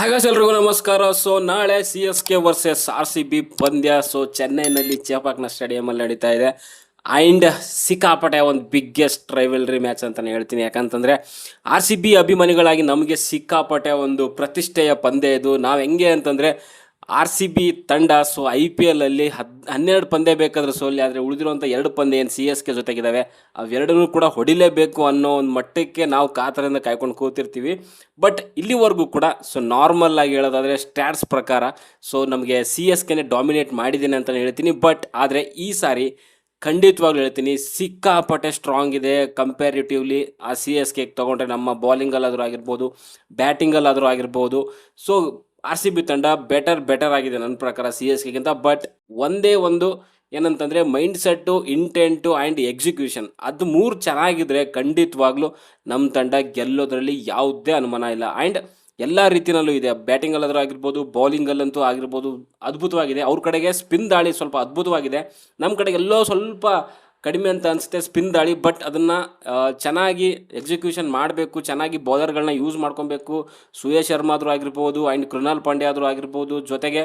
ಹಾಗಾದ್ರೆ ಎಲ್ರಿಗೂ ನಮಸ್ಕಾರ. ಸೊ ನಾಳೆ C S K versus R C B ಪಂದ್ಯ. ಸೊ ಚೆನ್ನೈನಲ್ಲಿ ಚೇಪಾಕ್ನ ಸ್ಟೇಡಿಯಮಲ್ಲಿ ನಡೀತಾ ಇದೆ. ಆ್ಯಂಡ್ ಸಿಕ್ಕಾಪಟ್ಟೆ ಒಂದು ಬಿಗ್ಗೆಸ್ಟ್ ರೈವಲ್ರಿ ಮ್ಯಾಚ್ ಅಂತಲೇ ಹೇಳ್ತೀನಿ. ಯಾಕಂತಂದರೆ ಆರ್ ಸಿ ಬಿ ಅಭಿಮಾನಿಗಳಾಗಿ ನಮಗೆ ಸಿಕ್ಕಾಪಟ್ಟೆ ಒಂದು ಪ್ರತಿಷ್ಠೆಯ ಪಂದ್ಯ ಇದು. ನಾವು ಹೆಂಗೆ ಅಂತಂದರೆ ಆರ್ ಸಿ ಬಿ ತಂಡ ಸೊ ಐ ಪಿ ಎಲ್ ಹದ್, ಹನ್ನೆರಡು ಪಂದ್ಯ ಬೇಕಾದ್ರೆ ಸೋಲಿ, ಆದರೆ ಉಳಿದಿರುವಂಥ ಎರಡು ಪಂದ್ಯ ಏನು ಸಿ ಎಸ್ ಕೆ ಜೊತೆಗಿದ್ದಾವೆ ಅವೆರಡನ್ನೂ ಕೂಡ ಹೊಡಿಲೇಬೇಕು ಅನ್ನೋ ಒಂದು ಮಟ್ಟಕ್ಕೆ ನಾವು ಕಾತರದಿಂದ ಕಾಯ್ಕೊಂಡು ಕೂತಿರ್ತೀವಿ. ಬಟ್ ಇಲ್ಲಿವರೆಗೂ ಕೂಡ ಸೊ ನಾರ್ಮಲ್ ಆಗಿ ಹೇಳೋದಾದರೆ ಸ್ಟ್ಯಾಟ್ಸ್ ಪ್ರಕಾರ ಸೊ ನಮಗೆ ಸಿ ಎಸ್ ಕೆನೇ ಡಾಮಿನೇಟ್ ಮಾಡಿದ್ದೀನಿ ಅಂತಲೇ ಹೇಳ್ತೀನಿ. ಬಟ್ ಆದರೆ ಈ ಸಾರಿ ಖಂಡಿತವಾಗ್ಲೂ ಹೇಳ್ತೀನಿ, ಸಿಕ್ಕಾಪಟ್ಟೆ ಸ್ಟ್ರಾಂಗ್ ಇದೆ. ಕಂಪ್ಯಾರಿಟಿವ್ಲಿ ಆ ಸಿ ಎಸ್ ಕೆಗೆ ತೊಗೊಂಡ್ರೆ ನಮ್ಮ ಬೌಲಿಂಗಲ್ಲಾದರೂ ಆಗಿರ್ಬೋದು ಬ್ಯಾಟಿಂಗಲ್ಲಾದರೂ ಆಗಿರ್ಬೋದು. ಸೊ ಆರ್ ಸಿ ಬಿ ತಂಡ ಬೆಟರ್ ಬೆಟರ್ ಆಗಿದೆ ನನ್ನ ಪ್ರಕಾರ ಸಿ ಎಸ್ ಕೆಗಿಂತ ಬಟ್ ಒಂದೇ ಒಂದು ಏನಂತಂದರೆ mind set intent and execution ಅದು ಮೂರು ಚೆನ್ನಾಗಿದ್ರೆ ಖಂಡಿತವಾಗ್ಲೂ ನಮ್ಮ ತಂಡ ಗೆಲ್ಲೋದ್ರಲ್ಲಿ ಯಾವುದೇ ಅನುಮಾನ ಇಲ್ಲ. ಆ್ಯಂಡ್ ಎಲ್ಲ ರೀತಿಯಲ್ಲೂ ಇದೆ. ಬ್ಯಾಟಿಂಗಲ್ಲಾದ್ರೂ ಆಗಿರ್ಬೋದು ಬೌಲಿಂಗಲ್ಲಂತೂ ಆಗಿರ್ಬೋದು, ಅದ್ಭುತವಾಗಿದೆ. ಅವ್ರ ಕಡೆಗೆ ಸ್ಪಿನ್ ದಾಳಿ ಸ್ವಲ್ಪ ಅದ್ಭುತವಾಗಿದೆ. ನಮ್ಮ ಕಡೆಗೆ ಎಲ್ಲೋ ಸ್ವಲ್ಪ ಕಡಿಮೆ ಅಂತ ಅನಿಸುತ್ತೆ ಸ್ಪಿನ್ ದಾಳಿ ಬಟ್ ಅದನ್ನು ಚೆನ್ನಾಗಿ ಎಕ್ಸಿಕ್ಯೂಷನ್ ಮಾಡಬೇಕು, ಚೆನ್ನಾಗಿ ಬೌಲರ್ಗಳನ್ನ ಯೂಸ್ ಮಾಡ್ಕೊಬೇಕು. ಸುಯೇಶ್ ಶರ್ಮಾ ಆದರೂ ಆಗಿರ್ಬೋದು ಆ್ಯಂಡ್ ಕೃಣಾಲ್ ಪಾಂಡೆ ಆದರೂ ಆಗಿರ್ಬೋದು, ಜೊತೆಗೆ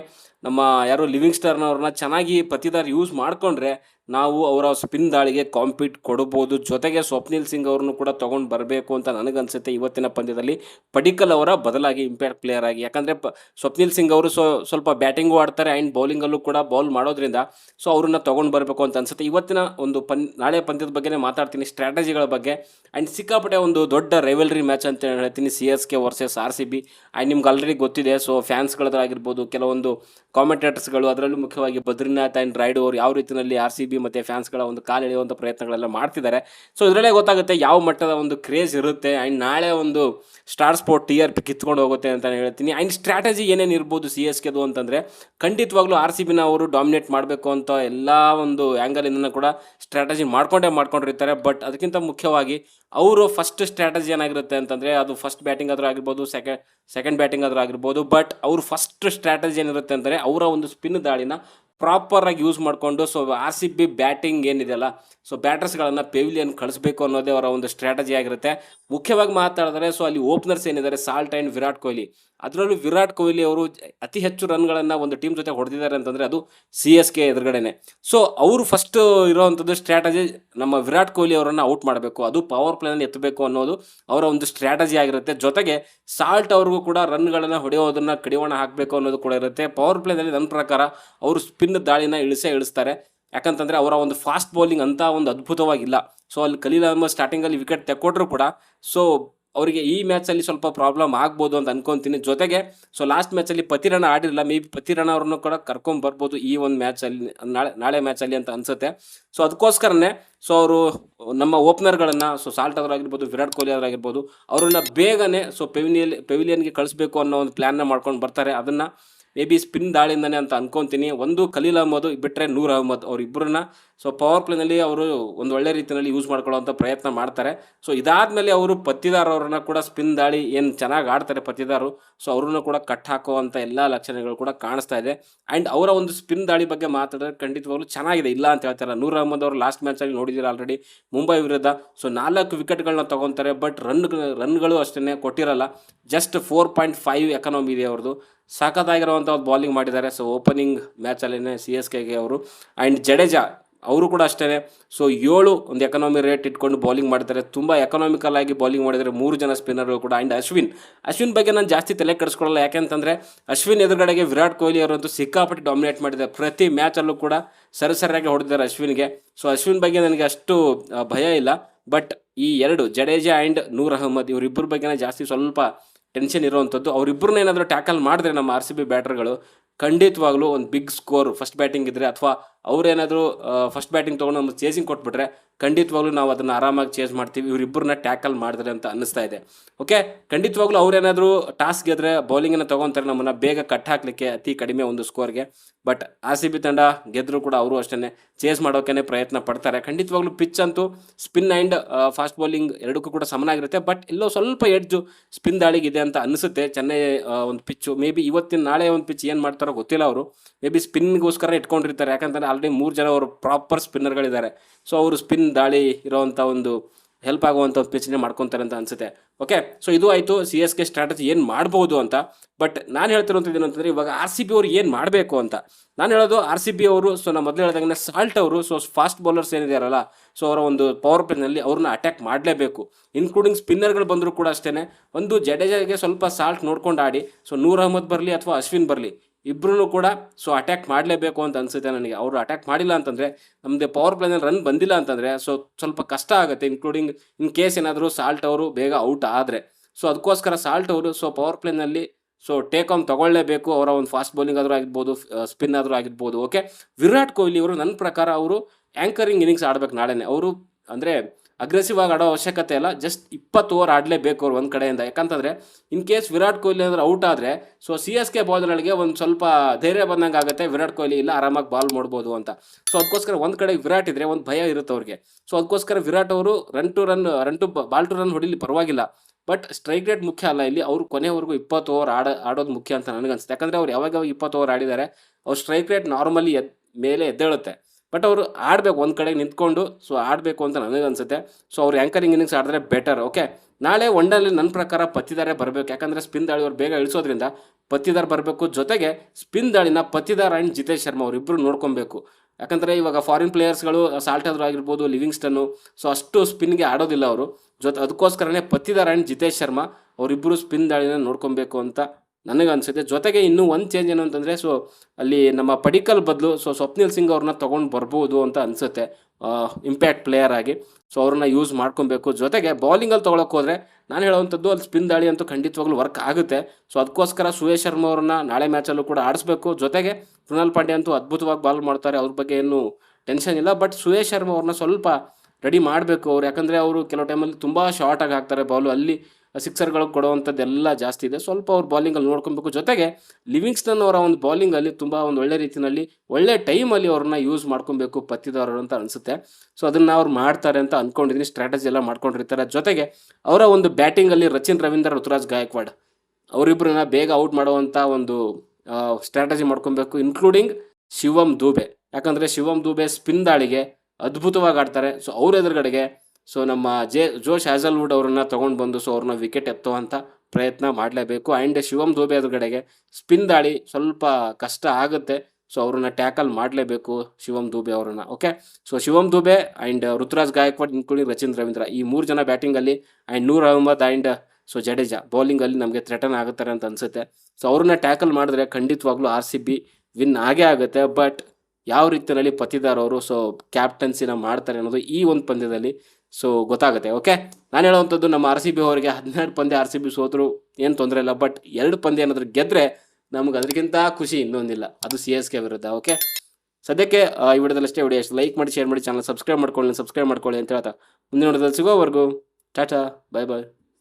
ನಮ್ಮ ಯಾರು ಲಿವಿಂಗ್ ಸ್ಟಾರ್ನವ್ರನ್ನ ಚೆನ್ನಾಗಿ ಪ್ರತಿದಾರ ಯೂಸ್ ಮಾಡಿಕೊಂಡ್ರೆ ನಾವು ಅವರ ಸ್ಪಿನ್ ದಾಳಿಗೆ ಕಾಂಪೀಟ್ ಕೊಡಬಹುದು. ಜೊತೆಗೆ ಸ್ವಪ್ನಿಲ್ ಸಿಂಗ್ ಅವ್ರನ್ನು ಕೂಡ ತಗೊಂಡು ಬರಬೇಕು ಅಂತ ನನಗನ್ಸುತ್ತೆ ಇವತ್ತಿನ ಪಂದ್ಯದಲ್ಲಿ. ಪಡಿಕಲ್ ಅವರ ಬದಲಾಗಿ ಇಂಪ್ಯಾಕ್ಟ್ ಪ್ಲೇಯರ್ ಆಗಿ. ಯಾಕಂದರೆ ಪ, ಸ್ವಪ್ನಿಲ್ ಸಿಂಗ್ ಅವರು ಸ್ವಲ್ಪ ಬ್ಯಾಟಿಂಗು ಆಡ್ತಾರೆ ಆ್ಯಂಡ್ ಬೌಲಿಂಗಲ್ಲೂ ಕೂಡ ಬೌಲ್ ಮಾಡೋದ್ರಿಂದ ಸೊ ಅವ್ರನ್ನ ತೊಗೊಂಡು ಬರಬೇಕು ಅಂತ ಅನ್ಸುತ್ತೆ. ಇವತ್ತಿನ ಒಂದು ಪನ್, ನಾಳೆ ಪಂದ್ಯದ ಬಗ್ಗೆನೇ ಮಾತಾಡ್ತೀನಿ ಸ್ಟ್ರಾಟಜಿಗಳ ಬಗ್ಗೆ. ಆ್ಯಂಡ್ ಸಿಕ್ಕಾಪಟ್ಟೆ ಒಂದು ದೊಡ್ಡ ರೈವಲ್ರಿ ಮ್ಯಾಚ್ ಅಂತ ಹೇಳ್ತೀನಿ C S K versus R C B and ನಿಮ್ಗೆ ಆಲ್ರೆಡಿ ಗೊತ್ತಿದೆ, ಸೊ ಫ್ಯಾನ್ಸ್ಗಳದ್ರಾಗಿರ್ಬೋದು ಕೆಲವೊಂದು ಕಾಮೆಂಟೇಟರ್ಸ್ಗಳು ಅದರಲ್ಲೂ ಮುಖ್ಯವಾಗಿ ಬದ್ರಿನಾಥ್ ಆ್ಯಂಡ್ ರೈಡ್ ಅವರು ಯಾವ ರೀತಿಯಲ್ಲಿ ಆರ್ ಸಿ ಬಿ ಮತ್ತು ಫ್ಯಾನ್ಸ್ಗಳ ಒಂದು ಕಾಲೆಳೆಯುವಂಥ ಪ್ರಯತ್ನಗಳೆಲ್ಲ ಮಾಡ್ತಿದ್ದಾರೆ. ಸೊ ಇದರಲ್ಲೇ ಗೊತ್ತಾಗುತ್ತೆ ಯಾವ ಮಟ್ಟದ ಒಂದು ಕ್ರೇಜ್ ಇರುತ್ತೆ ಆ್ಯಂಡ್ ನಾಳೆ ಒಂದು Star Sport T R P ಕಿತ್ಕೊಂಡು ಹೋಗುತ್ತೆ ಅಂತ ಹೇಳ್ತೀನಿ. ಆ್ಯಂಡ್ ಸ್ಟ್ರಾಟಜಿ ಏನೇನು ಇರ್ಬೋದು ಸಿ ಎಸ್ ಕೆದು ಅಂತಂದರೆ, ಖಂಡಿತವಾಗ್ಲೂ ಆರ್ ಸಿ ಬಿನ ಅವರು ಡಾಮಿನೇಟ್ ಮಾಡಬೇಕು ಅಂತ ಎಲ್ಲ ಒಂದು ಆ್ಯಂಗಲಿಂದ ಕೂಡ ಸ್ಟ್ರಾಟಜಿ ಮಾಡ್ಕೊಂಡೇ ಮಾಡ್ಕೊಂಡಿರ್ತಾರೆ. ಬಟ್ ಅದಕ್ಕಿಂತ ಮುಖ್ಯವಾಗಿ ಅವರು ಫಸ್ಟ್ ಸ್ಟ್ರಾಟಜಿ ಏನಾಗಿರುತ್ತೆ ಅಂತಂದರೆ, ಅದು ಫಸ್ಟ್ ಬ್ಯಾಟಿಂಗ್ ಆದರೂ ಆಗಿರ್ಬೋದು ಸೆಕೆಂಡ್ ಸೆಕೆಂಡ್ ಬ್ಯಾಟಿಂಗ್ ಆದರೂ ಆಗಿರ್ಬೋದು ಬಟ್ ಅವ್ರ ಫಸ್ಟ್ ಸ್ಟ್ರಾಟಜಿ ಏನಿರುತ್ತೆ ಅಂದರೆ ಅವರ ಒಂದು ಸ್ಪಿನ್ ದಾಳಿನ ಪ್ರಾಪರಾಗಿ ಯೂಸ್ ಮಾಡಿಕೊಂಡು so R C B batting ಏನಿದೆಯಲ್ಲ ಸೊ ಬ್ಯಾಟರ್ಸ್ಗಳನ್ನು ಪೆವಿಲಿಯನ್ ಕಳಿಸ್ಬೇಕು ಅನ್ನೋದೇ ಅವರ ಒಂದು ಸ್ಟ್ರಾಟಜಿ ಆಗಿರುತ್ತೆ. ಮುಖ್ಯವಾಗಿ ಮಾತಾಡಿದ್ರೆ ಸೊ ಅಲ್ಲಿ ಓಪನರ್ಸ್ ಏನಿದ್ದಾರೆ ಸಾಲ್ಟ್ ಆ್ಯಂಡ್ ವಿರಾಟ್ ಕೊಹ್ಲಿ ಅದರಲ್ಲೂ ವಿರಾಟ್ ಕೊಹ್ಲಿ ಅವರು ಅತಿ ಹೆಚ್ಚು ರನ್ಗಳನ್ನು ಒಂದು ಟೀಮ್ ಜೊತೆ ಹೊಡೆದಿದ್ದಾರೆ ಅಂತಂದರೆ ಅದು ಸಿ ಎಸ್ ಕೆ ಎದುರುಗಡೆನೆ. ಸೊ ಅವರು ಫಸ್ಟ್ ಇರೋವಂಥದ್ದು ಸ್ಟ್ರಾಟಜಿ ನಮ್ಮ ವಿರಾಟ್ ಕೊಹ್ಲಿ ಅವರನ್ನು ಔಟ್ ಮಾಡಬೇಕು. ಅದು ಪವರ್ ಪ್ಲೇನಲ್ಲಿ ಎತ್ತಬೇಕು ಅನ್ನೋದು ಅವರ ಒಂದು ಸ್ಟ್ರಾಟಜಿ ಆಗಿರುತ್ತೆ. ಜೊತೆಗೆ ಸಾಲ್ಟ್ ಅವ್ರಿಗೂ ಕೂಡ ರನ್ಗಳನ್ನು ಹೊಡೆಯೋದನ್ನು ಕಡಿವಾಣ ಹಾಕಬೇಕು ಅನ್ನೋದು ಕೂಡ ಇರುತ್ತೆ. ಪವರ್ ಪ್ಲೇನಲ್ಲಿ ನನ್ನ ಪ್ರಕಾರ ಅವರು ಸ್ಪಿನ್ ದಾಳಿನ ಇಳಿಸೇ ಇಳಿಸ್ತಾರೆ. ಯಾಕಂತಂದರೆ ಅವರ ಒಂದು ಫಾಸ್ಟ್ ಬೌಲಿಂಗ್ ಅಂತ ಒಂದು ಅದ್ಭುತವಾಗಿಲ್ಲ. ಸೊ ಅಲ್ಲಿ ಕಲೀಲ್ ಅಹಮದ್ ಸ್ಟಾರ್ಟಿಂಗಲ್ಲಿ ವಿಕೆಟ್ ತೆಕ್ಕೊಟ್ರು ಕೂಡ. ಸೊ ಅವರಿಗೆ ಈ ಮ್ಯಾಚಲ್ಲಿ ಸ್ವಲ್ಪ ಪ್ರಾಬ್ಲಮ್ ಆಗ್ಬೋದು ಅಂತ ಅನ್ಕೊಂತೀನಿ. ಜೊತೆಗೆ ಸೊ ಲಾಸ್ಟ್ ಮ್ಯಾಚಲ್ಲಿ ಪತಿರಣ ಆಡಿರಲಿಲ್ಲ ಮೇ ಬಿ ಪತಿರಣ ಅವ್ರನ್ನೂ ಕೂಡ ಕರ್ಕೊಂಬರ್ಬೋದು ಈ ಒಂದು ಮ್ಯಾಚಲ್ಲಿ ನಾಳೆ ನಾಳೆ ಮ್ಯಾಚಲ್ಲಿ ಅಂತ ಅನ್ಸುತ್ತೆ. ಸೊ ಅದಕ್ಕೋಸ್ಕರನೇ ಸೊ ಅವರು ನಮ್ಮ ಓಪನರ್ಗಳನ್ನು ಸೊ ಸಾಲ್ಟ್ ಅವರಾಗಿರ್ಬೋದು ವಿರಾಟ್ ಕೊಹ್ಲಿ ಅವರಾಗಿರ್ಬೋದು ಅವ್ರನ್ನ ಬೇಗನೆ ಸೊ ಪೆವಿಲಿಯನ್ ಪೆವಿಲಿಯನ್ಗೆ ಕಳಿಸ್ಬೇಕು ಅನ್ನೋ ಒಂದು ಪ್ಲ್ಯಾನ್ನ ಮಾಡ್ಕೊಂಡು ಬರ್ತಾರೆ. ಅದನ್ನು ಮೇ ಬಿ ಸ್ಪಿನ್ ದಾಳಿಯಿಂದನೇ ಅಂತ ಅನ್ಕೊಂತೀನಿ. ಒಂದು ಖಲೀಲ್ ಅಹಮದ್ ಬಿಟ್ಟರೆ ನೂರ್ ಅಹಮದ್ ಅವರಿಬ್ಬರನ್ನ ಸೊ ಪವರ್ ಪ್ಲೇನಲ್ಲಿ ಅವರು ಒಂದು ಒಳ್ಳೆ ರೀತಿಯಲ್ಲಿ ಯೂಸ್ ಮಾಡ್ಕೊಳ್ಳೋವಂಥ ಪ್ರಯತ್ನ ಮಾಡ್ತಾರೆ. ಸೊ ಇದಾದಮೇಲೆ ಅವರು ಪತ್ತಿದಾರ ಅವ್ರನ್ನ ಕೂಡ ಸ್ಪಿನ್ ದಾಳಿ ಏನು ಚೆನ್ನಾಗಿ ಆಡ್ತಾರೆ ಪತ್ತಿದಾರು. ಸೊ ಅವ್ರನ್ನ ಕೂಡ ಕಟ್ ಹಾಕುವಂಥ ಎಲ್ಲ ಲಕ್ಷಣಗಳು ಕೂಡ ಕಾಣಿಸ್ತಾ ಇದೆ. ಆ್ಯಂಡ್ ಅವರ ಒಂದು ಸ್ಪಿನ್ ದಾಳಿ ಬಗ್ಗೆ ಮಾತಾಡಿದ್ರೆ ಖಂಡಿತವಾಗ್ಲೂ ಚೆನ್ನಾಗಿದೆ. ಇಲ್ಲ ಅಂತ ಹೇಳ್ತಾರೆ. ನೂರ್ ಅಹಮದ್ ಅವರು ಲಾಸ್ಟ್ ಮ್ಯಾಚಲ್ಲಿ ನೋಡಿದ್ದೀರಾ ಆಲ್ರೆಡಿ ಮುಂಬೈ ವಿರುದ್ಧ. ಸೊ ನಾಲ್ಕು ವಿಕೆಟ್ಗಳನ್ನ ತೊಗೊತಾರೆ. ಬಟ್ ರನ್ ರನ್ಗಳು ಅಷ್ಟೇ ಕೊಟ್ಟಿರಲ್ಲ. Just four point five economy ಇದೆ ಅವ್ರದ್ದು ಸಖತ್ತಾಗಿರುವಂಥ ಒಂದು ಬೌಲಿಂಗ್ ಮಾಡಿದ್ದಾರೆ ಸೊ ಓಪನಿಂಗ್ ಮ್ಯಾಚಲ್ಲೇ ಸಿ ಎಸ್ ಕೆಗೆ ಅವರು ಆ್ಯಂಡ್ ಜಡೇಜಾ ಅವರು ಕೂಡ ಅಷ್ಟೇ ಸೊ ಏಳು ಒಂದು ಎಕನಾಮಿ ರೇಟ್ ಇಟ್ಕೊಂಡು ಬೌಲಿಂಗ್ ಮಾಡ್ತಾರೆ ತುಂಬ ಎಕನಾಮಿಕಲ್ ಆಗಿ ಬೌಲಿಂಗ್ ಮಾಡಿದರೆ ಮೂರು ಜನ ಸ್ಪಿನ್ನರ್ಗಳು ಕೂಡ ಆ್ಯಂಡ್ ಅಶ್ವಿನ್ ಅಶ್ವಿನ್ ಬಗ್ಗೆ ನಾನು ಜಾಸ್ತಿ ತಲೆ ಕೆಡಿಸ್ಕೊಳ್ಳಲ್ಲ. ಯಾಕೆಂತಂದರೆ ಅಶ್ವಿನ್ ಎದುರುಗಡೆಗೆ ವಿರಾಟ್ ಕೊಹ್ಲಿ ಅವರಂತೂ ಸಿಕ್ಕಾಪಟ್ಟೆ ಡಾಮಿನೇಟ್ ಮಾಡಿದ್ದಾರೆ. ಪ್ರತಿ ಮ್ಯಾಚಲ್ಲೂ ಕೂಡ ಸರಿಸರಿಯಾಗಿ ಹೊಡೆದಿದ್ದಾರೆ ಅಶ್ವಿನ್ಗೆ ಸೊ ಅಶ್ವಿನ್ ಬಗ್ಗೆ ನನಗೆ ಅಷ್ಟು ಭಯ ಇಲ್ಲ. ಬಟ್ ಈ ಎರಡು ಜಡೇಜಾ ಆ್ಯಂಡ್ ನೂರ್ ಅಹಮದ್ ಇವರಿಬ್ಬರ ಬಗ್ಗೆ ಜಾಸ್ತಿ ಸ್ವಲ್ಪ ಟೆನ್ಷನ್ ಇರುವಂಥದ್ದು ಅವರಿಬ್ಬರನ್ನ ಏನಾದರೂ ಟ್ಯಾಕಲ್ ಮಾಡಿದ್ರೆ ನಮ್ಮ ಆರ್ ಸಿ ಬಿ ಬ್ಯಾಟರ್ಗಳು ಖಂಡಿತವಾಗ್ಲೂ ಒಂದು ಬಿಗ್ ಸ್ಕೋರ್ ಫಸ್ಟ್ ಬ್ಯಾಟಿಂಗ್ ಇದ್ದರೆ ಅಥವಾ ಅವ್ರೇನಾದರೂ ಫಸ್ಟ್ ಬ್ಯಾಟಿಂಗ್ ತೊಗೊಂಡು ನಮ್ಗೆ ಚೇಸಿಂಗ್ ಕೊಟ್ಬಿಟ್ರೆ ಖಂಡಿತವಾಗ್ಲೂ ನಾವು ಅದನ್ನು ಆರಾಮಾಗಿ ಚೇಸ್ ಮಾಡ್ತೀವಿ ಇವರಿಬ್ಬರನ್ನ ಟ್ಯಾಕಲ್ ಮಾಡಿದ್ರೆ ಅಂತ ಅನ್ನಿಸ್ತಾ ಇದೆ. ಓಕೆ ಖಂಡಿತವಾಗ್ಲೂ ಅವ್ರೇನಾದರೂ ಟಾಸ್ ಗೆದ್ರೆ ಬೌಲಿಂಗನ್ನು ತೊಗೊತಾರೆ, ನಮ್ಮನ್ನು ಬೇಗ ಕಟ್ ಹಾಕಲಿಕ್ಕೆ ಅತಿ ಕಡಿಮೆ ಒಂದು ಸ್ಕೋರ್ಗೆ ಬಟ್ ಆರ್ ಸಿ ಬಿ ತಂಡ ಗೆದ್ದರೂ ಕೂಡ ಅವರು ಅಷ್ಟೇ ಚೇಸ್ ಮಾಡೋಕೆ ಪ್ರಯತ್ನ ಪಡ್ತಾರೆ. ಖಂಡಿತವಾಗ್ಲೂ ಪಿಚ್ ಅಂತೂ ಸ್ಪಿನ್ ಆ್ಯಂಡ್ ಫಾಸ್ಟ್ ಬೌಲಿಂಗ್ ಎರಡಕ್ಕೂ ಕೂಡ ಸಮನಾಗಿರುತ್ತೆ. ಬಟ್ ಎಲ್ಲೋ ಸ್ವಲ್ಪ ಎಡ್ಜು ಸ್ಪಿನ್ ದಾಳಿಗಿದೆ ಅಂತ ಅನಿಸುತ್ತೆ ಚೆನ್ನೈ ಒಂದು ಪಿಚ್ಚು ಮೇ ಬಿ ಇವತ್ತಿನ ನಾಳೆ ಒಂದು ಪಿಚ್ ಏನು ಮಾಡ್ತಾರೋ ಗೊತ್ತಿಲ್ಲ ಅವರು. ಮೇ ಬಿ ಸ್ಪಿನ್ಗೋಸ್ಕರ ಇಟ್ಕೊಂಡಿರ್ತಾರೆ. ಯಾಕಂತಂದರೆ ಆಲ್ರೆಡಿ ಮೂರು ಜನ ಅವರು ಪ್ರಾಪರ್ ಸ್ಪಿನ್ನರ್ಗಳಿದ್ದಾರೆ ಸೊ ಅವರು ಸ್ಪಿನ್ ದಾಳಿ ಇರೋವಂಥ ಒಂದು ಹೆಲ್ಪ್ ಆಗುವಂಥ ಒಂದು ಪಿಚ್ನೇ ಮಾಡ್ಕೊತಾರೆ ಅಂತ ಅನ್ಸುತ್ತೆ. ಓಕೆ ಸೊ ಇದು ಆಯಿತು. ಸಿ ಎಸ್ ಕೆ ಸ್ಟ್ರಾಟಜಿ ಏನು ಮಾಡ್ಬೋದು ಅಂತ. ಬಟ್ ನಾನು ಹೇಳ್ತಿರೋಂಥದ್ದು ಏನಂತಂದರೆ ಇವಾಗ ಆರ್ ಸಿ ಬಿ ಅವರು ಏನು ಮಾಡಬೇಕು ಅಂತ. ನಾನು ಹೇಳೋದು ಆರ್ ಸಿ ಬಿ ಅವರು ಸೊ ನಾನು ಮೊದಲು ನಾನು ಸಾಲ್ಟ್ ಅವರು ಸೊ ಫಾಸ್ಟ್ ಬೌಲರ್ಸ್ ಏನಿದೆಯಲ್ಲ ಸೊ ಅವರ ಒಂದು ಪವರ್ ಪ್ಲೇನಲ್ಲಿ ಅವ್ರನ್ನ ಅಟ್ಯಾಕ್ ಮಾಡಲೇಬೇಕು. ಇನ್ಕ್ಲೂಡಿಂಗ್ ಸ್ಪಿನ್ನರ್ಗಳು ಬಂದರೂ ಕೂಡ ಅಷ್ಟೇ ಒಂದು ಜಡೇಜಾಗೆ ಸ್ವಲ್ಪ ಸಾಲ್ಟ್ ನೋಡ್ಕೊಂಡು ಆಡಿ ಸೊ ನೂರ್ ಅಹಮದ್ ಬರಲಿ ಅಥವಾ ಅಶ್ವಿನ್ ಬರಲಿ. ಇಬ್ಬರೂ ಕೂಡ ಸೊ ಅಟ್ಯಾಕ್ ಮಾಡಲೇಬೇಕು ಅಂತ ಅನ್ಸುತ್ತೆ ನನಗೆ. ಅವರು ಅಟ್ಯಾಕ್ ಮಾಡಿಲ್ಲ ಅಂತಂದರೆ ನಮ್ಮದೇ ಪವರ್ ಪ್ಲೇನಲ್ಲಿ ರನ್ ಬಂದಿಲ್ಲ ಅಂತಂದರೆ ಸೊ ಸ್ವಲ್ಪ ಕಷ್ಟ ಆಗುತ್ತೆ ಇನ್ಕ್ಲೂಡಿಂಗ್ ಇನ್ ಕೇಸ್ ಏನಾದರೂ ಸಾಲ್ಟ್ ಅವರು ಬೇಗ ಔಟ್ ಆದರೆ. ಸೊ ಅದಕ್ಕೋಸ್ಕರ ಸಾಲ್ಟ್ ಅವರು ಸೊ ಪವರ್ ಪ್ಲೇನಲ್ಲಿ ಸೊ ಟೇಕ್ ಆನ್ ತೊಗೊಳ್ಳೇಬೇಕು. ಅವರ ಒಂದು ಫಾಸ್ಟ್ ಬೌಲಿಂಗ್ ಆದರೂ ಆಗಿರ್ಬೋದು ಸ್ಪಿನ್ ಆದರೂ ಆಗಿರ್ಬೋದು ಓಕೆ ವಿರಾಟ್ ಕೊಹ್ಲಿ ಅವರು ನನ್ನ ಪ್ರಕಾರ ಅವರು ಆ್ಯಂಕರಿಂಗ್ ಇನ್ನಿಂಗ್ಸ್ ಆಡಬೇಕು ನಾಳೆನೇ. ಅವರು ಅಂದರೆ ಅಗ್ರೆಸಿವ್ ಆಗಿ ಆಡೋ ಅವಶ್ಯಕತೆ ಇಲ್ಲ. ಜಸ್ಟ್ ಇಪ್ಪತ್ತು ಓವರ್ ಆಡಲೇಬೇಕು ಅವ್ರು ಒಂದು ಕಡೆಯಿಂದ. ಯಾಕಂತಂದರೆ ಇನ್ ಕೇಸ್ ವಿರಾಟ್ ಕೊಹ್ಲಿ ಅಂದ್ರೆ ಔಟ್ ಆದರೆ ಸೊ ಸಿ ಎಸ್ ಕೆ ಬೌಲರ್ಗಳಿಗೆ ಒಂದು ಸ್ವಲ್ಪ ಧೈರ್ಯ ಬಂದಂಗೆ ಆಗುತ್ತೆ. ವಿರಾಟ್ ಕೊಹ್ಲಿ ಇಲ್ಲ, ಆರಾಮಾಗಿ ಬಾಲ್ ಮಾಡ್ಬೋದು ಅಂತ. ಸೊ ಅದಕ್ಕೋಸ್ಕರ ಒಂದು ಕಡೆ ವಿರಾಟ್ ಇದ್ದರೆ ಒಂದು ಭಯ ಇರುತ್ತೆ ಅವ್ರಿಗೆ. ಸೊ ಅದಕ್ಕೋಸ್ಕರ ವಿರಾಟ್ ಅವರು run to run run to ball to run ಹೊಡಿಲಿ ಪರವಾಗಿಲ್ಲ. ಬಟ್ ಸ್ಟ್ರೈಕ್ ರೇಟ್ ಮುಖ್ಯ ಅಲ್ಲ. ಇಲ್ಲಿ ಅವರು ಕೊನೆವರೆಗೂ ಇಪ್ಪತ್ತು ಓವರ್ ಆಡ, ಆಡೋದು ಮುಖ್ಯ ಅಂತ ನನಗನ್ಸುತ್ತೆ. ಯಾಕಂದರೆ ಅವ್ರು ಯಾವಾಗ ಯಾವಾಗ ಇಪ್ಪತ್ತು ಓವರ್ ಆಡಿದ್ದಾರೆ, ಅವ್ರ ಸ್ಟ್ರೈಕ್ ರೇಟ್ ನಾರ್ಮಲಿ ಎದ್, ಮೇಲೆ ಎದ್ದೇಳುತ್ತೆ. ಬಟ್ ಅವರು ಆಡಬೇಕು ಒಂದು ಕಡೆ ನಿಂತ್ಕೊಂಡು ಸೊ ಆಡಬೇಕು ಅಂತ ನನಗೆ ನನಗನ್ಸುತ್ತೆ. ಸೊ ಅವ್ರು ಆ್ಯಂಕರಿಂಗ್ ಇನ್ನಿಂಗ್ಸ್ ಆಡಿದ್ರೆ ಬೆಟರ್ ಓಕೆ ನಾಳೆ ಒನ್ಡಲ್ಲಿ ನನ್ನ ಪ್ರಕಾರ ಪತ್ತಿದಾರೆ ಬರಬೇಕು. ಯಾಕಂದರೆ ಸ್ಪಿನ್ ದಾಳಿ ಅವ್ರು ಬೇಗ ಇಳಿಸೋದ್ರಿಂದ ಪತ್ತಿದಾರ್ ಬರಬೇಕು. ಜೊತೆಗೆ ಸ್ಪಿನ್ ದಾಳಿನ ಪತ್ತಿದಾರ್ ಆ್ಯಂಡ್ ಜಿತೇಶ್ ಶರ್ಮಾ ಅವರಿಬ್ಬರು ನೋಡ್ಕೊಬೇಕು. ಯಾಕಂದರೆ ಇವಾಗ ಫಾರಿನ್ ಪ್ಲೇಯರ್ಸ್ಗಳು ಸಾಲ್ಟ್ ಆದರೂ ಆಗಿರ್ಬೋದು ಲಿವಿಂಗ್ಸ್ಟನ್ನು ಸೊ ಅಷ್ಟು ಸ್ಪಿನ್ಗೆ ಆಡೋದಿಲ್ಲ ಅವರು. ಜೊತೆ, ಅದಕ್ಕೋಸ್ಕರನೇ ಪತ್ತಿದಾರ್ ಆ್ಯಂಡ್ ಜಿತೇಶ್ ಶರ್ಮಾ ಅವರಿಬ್ಬರು ಸ್ಪಿನ್ ದಾಳಿನ ನೋಡ್ಕೊಬೇಕು ಅಂತ ನನಗೆ ಅನಿಸುತ್ತೆ ಜೊತೆಗೆ ಇನ್ನೂ ಒಂದು ಚೇಂಜ್ ಏನು ಅಂತಂದರೆ ಸೊ ಅಲ್ಲಿ ನಮ್ಮ ಪಡಿಕಲ್ ಬದಲು ಸೊ ಸ್ವಪ್ನಿಲ್ ಸಿಂಗ್ ಅವ್ರನ್ನ ತೊಗೊಂಡು ಬರ್ಬೋದು ಅಂತ ಅನಿಸುತ್ತೆ ಇಂಪ್ಯಾಕ್ಟ್ ಪ್ಲೇಯರ್ ಆಗಿ. ಸೊ ಅವ್ರನ್ನ ಯೂಸ್ ಮಾಡ್ಕೊಬೇಕು. ಜೊತೆಗೆ ಬೌಲಿಂಗಲ್ಲಿ ತೊಗೊಳಕ್ಕೆ ಹೋದರೆ, ನಾನು ಹೇಳುವಂಥದ್ದು ಅಲ್ಲಿ ಸ್ಪಿನ್ ದಾಳಿ ಅಂತೂ ಖಂಡಿತವಾಗ್ಲೂ ವರ್ಕ್ ಆಗುತ್ತೆ. ಸೊ ಅದಕ್ಕೋಸ್ಕರ ಸುರೇಶ್ ಶರ್ಮಾ ಅವ್ರನ್ನ ನಾಳೆ ಮ್ಯಾಚಲ್ಲೂ ಕೂಡ ಆಡಿಸ್ಬೇಕು. ಜೊತೆಗೆ ಕೃಣಾಲ್ ಪಾಂಡ್ಯ ಅಂತೂ ಅದ್ಭುತವಾಗಿ ಬಾಲ್ ಮಾಡ್ತಾರೆ. ಅವ್ರ ಬಗ್ಗೆ ಏನು ಟೆನ್ಷನ್ ಇಲ್ಲ. ಬಟ್ ಸುರೇಶ್ ಶರ್ಮಾ ಅವ್ರನ್ನ ಸ್ವಲ್ಪ ರೆಡಿ ಮಾಡಬೇಕು ಅವ್ರು. ಯಾಕಂದರೆ ಅವರು ಕೆಲವು ಟೈಮಲ್ಲಿ ತುಂಬ ಶಾರ್ಟಾಗಿ ಹಾಕ್ತಾರೆ ಬಾಲು ಅಲ್ಲಿ. ಸಿಕ್ಸರ್ಗಳು ಕೊಡುವಂಥದ್ದೆಲ್ಲ ಜಾಸ್ತಿ ಇದೆ. ಸ್ವಲ್ಪ ಅವ್ರು ಬಾಲಿಂಗಲ್ಲಿ ನೋಡ್ಕೊಬೇಕು. ಜೊತೆಗೆ ಲಿವಿಂಗ್ಸ್ಟನ್ ಅವರ ಒಂದು ಬಾಲಿಂಗಲ್ಲಿ ತುಂಬ ಒಂದು ಒಳ್ಳೆ ರೀತಿಯಲ್ಲಿ ಒಳ್ಳೆ ಟೈಮಲ್ಲಿ ಅವ್ರನ್ನ ಯೂಸ್ ಮಾಡ್ಕೊಬೇಕು ಪತ್ತಿದವರು ಅಂತ ಅನಿಸುತ್ತೆ. ಸೊ ಅದನ್ನು ಅವ್ರು ಮಾಡ್ತಾರೆ ಅಂತ ಅಂದ್ಕೊಂಡಿದ್ದೀನಿ ಸ್ಟ್ರಾಟಜಿ ಎಲ್ಲ ಮಾಡ್ಕೊಂಡಿರ್ತಾರೆ. ಜೊತೆಗೆ ಅವರ ಒಂದು ಬ್ಯಾಟಿಂಗಲ್ಲಿ ರಚಿನ್ ರವೀಂದ್ರ ಋತುರಾಜ್ ಗಾಯಕ್ವಾಡ್ ಅವರಿಬ್ಬರನ್ನ ಬೇಗ ಔಟ್ ಮಾಡುವಂಥ ಒಂದು ಸ್ಟ್ರಾಟಜಿ ಮಾಡ್ಕೊಬೇಕು ಇನ್ಕ್ಲೂಡಿಂಗ್ ಶಿವಮ್ ದೂಬೆ. ಯಾಕಂದರೆ ಶಿವಮ್ ದೂಬೆ ಸ್ಪಿನ್ ದಾಳಿಗೆ ಅದ್ಭುತವಾಗಿ ಆಡ್ತಾರೆ. ಸೊ ಅವ್ರ ಎದುರುಗಡೆಗೆ ಸೊ ನಮ್ಮ ಜೆ, ಜೋಶ್ ಹ್ಯಾಸಲ್ವುಡ್ ಅವರನ್ನು ತೊಗೊಂಡು ಬಂದು ಸೊ ಅವ್ರನ್ನ ವಿಕೆಟ್ ಎತ್ತುವಂಥ ಪ್ರಯತ್ನ ಮಾಡಲೇಬೇಕು. ಆ್ಯಂಡ್ ಶಿವಮ್ ದೂಬೆ ಎದುರುಗಡೆಗೆ ಸ್ಪಿನ್ ದಾಳಿ ಸ್ವಲ್ಪ ಕಷ್ಟ ಆಗುತ್ತೆ. ಸೊ ಅವ್ರನ್ನ ಟ್ಯಾಕಲ್ ಮಾಡಲೇಬೇಕು ಶಿವಮ್ ದೂಬೆ ಅವರನ್ನು okay so Shivam Dube and Ruturaj Gaikwad including Rachin Ravindra. ಈ ಮೂರು ಜನ ಬ್ಯಾಟಿಂಗಲ್ಲಿ and Noor Ahmad and so Jadeja ಬೌಲಿಂಗಲ್ಲಿ ನಮಗೆ ಥ್ರೆಟನ್ ಆಗುತ್ತಾರೆ ಅಂತ ಅನಿಸುತ್ತೆ. ಸೊ ಅವ್ರನ್ನ ಟ್ಯಾಕಲ್ ಮಾಡಿದ್ರೆ ಖಂಡಿತವಾಗ್ಲೂ ಆರ್ ಸಿ ಬಿ ವಿನ್ ಆಗೇ ಆಗುತ್ತೆ. ಬಟ್ ಯಾವ ರೀತಿಯಲ್ಲಿ ಪತಿದಾರ್ ಅವರು ಸೊ ಕ್ಯಾಪ್ಟನ್ಸಿನ ಮಾಡ್ತಾರೆ ಅನ್ನೋದು ಈ ಒಂದು ಪಂದ್ಯದಲ್ಲಿ ಸೊ ಗೊತ್ತಾಗುತ್ತೆ ಓಕೆ ನಾನು ಹೇಳುವಂಥದ್ದು ನಮ್ಮ ಆರ್ ಸಿ ಬಿ ಅವರಿಗೆ ಹದಿನೆರಡು ಪಂದ್ಯ ಆರ್ ಸಿ ಬಿ ಸೋತರು, ಏನು ತೊಂದರೆ ಇಲ್ಲ. ಬಟ್ ಎರಡು ಪಂದ್ಯ ಏನಾದರೂ ಗೆದ್ದರೆ ನಮ್ಗೆ ಅದಕ್ಕಿಂತ ಖುಷಿ ಇನ್ನೊಂದಿಲ್ಲ. ಅದು ಸಿ ಎಸ್ ಕೆ ವಿರುದ್ಧ ಓಕೆ ಸದ್ಯಕ್ಕೆ ಈ ವಿಡಿಯೋದಲ್ಲಿ ಅಷ್ಟೇ ವಿಡಿಯೋ ಲೈಕ್ ಮಾಡಿ ಶೇರ್ ಮಾಡಿ ಚಾನಲ್ ಸಬ್ಸ್ಕ್ರೈಬ್ ಮಾಡ್ಕೊಳ್ಳಿ ಸಬ್ಸ್ಕ್ರೈಬ್ ಮಾಡ್ಕೊಳ್ಳಿ ಅಂತ ಹೇಳ್ತಾ ಮುಂದಿನ ವಿಡಿಯೋದಲ್ಲಿ ಸಿಗೋವರೆಗೂ ಟಾಟಾ ಬಾಯ್ ಬಾಯ್